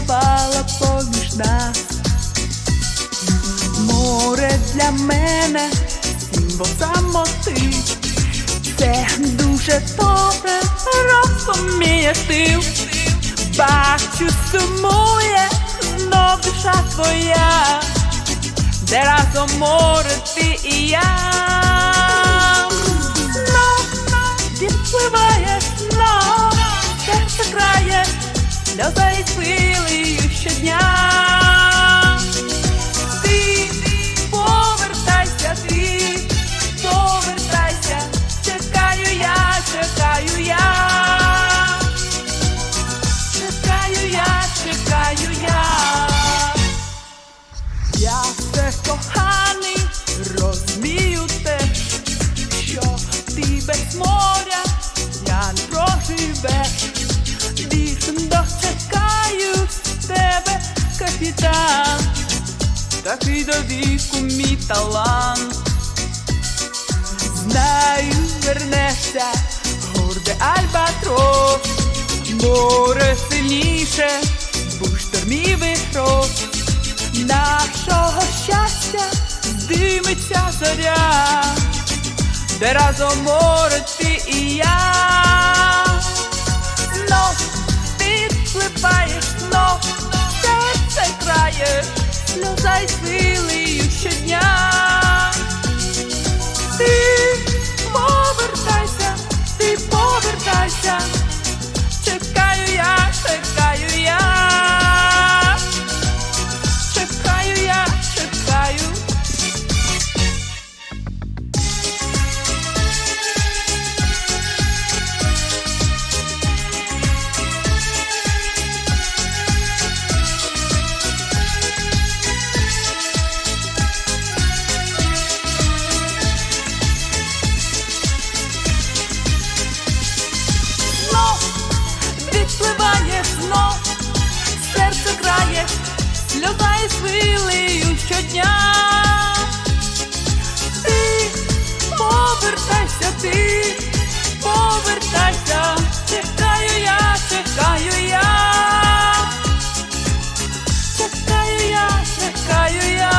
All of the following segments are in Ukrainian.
впала поміж нас. Море для мене символ самоти. Це дуже добре розумієш ти. Бачу, сумує знов душа твоя, де разом море ти і я. Сльоза щодня. Капітан, такий до віку мій талант. Знаю, вернешся, горде альбатрос, море сильніше, був штормів і. Нашого щастя здиметься зоря, де разом море ти і я. Знов серце fire, lose I. хвилею щодня. Ти повертайся, ти повертайся, чекаю я, чекаю я. Чекаю я, чекаю я.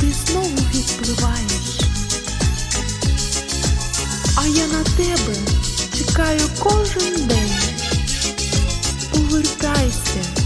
Ти знову відпливаєш, а я на тебе чекаю кожен день. Повертайся.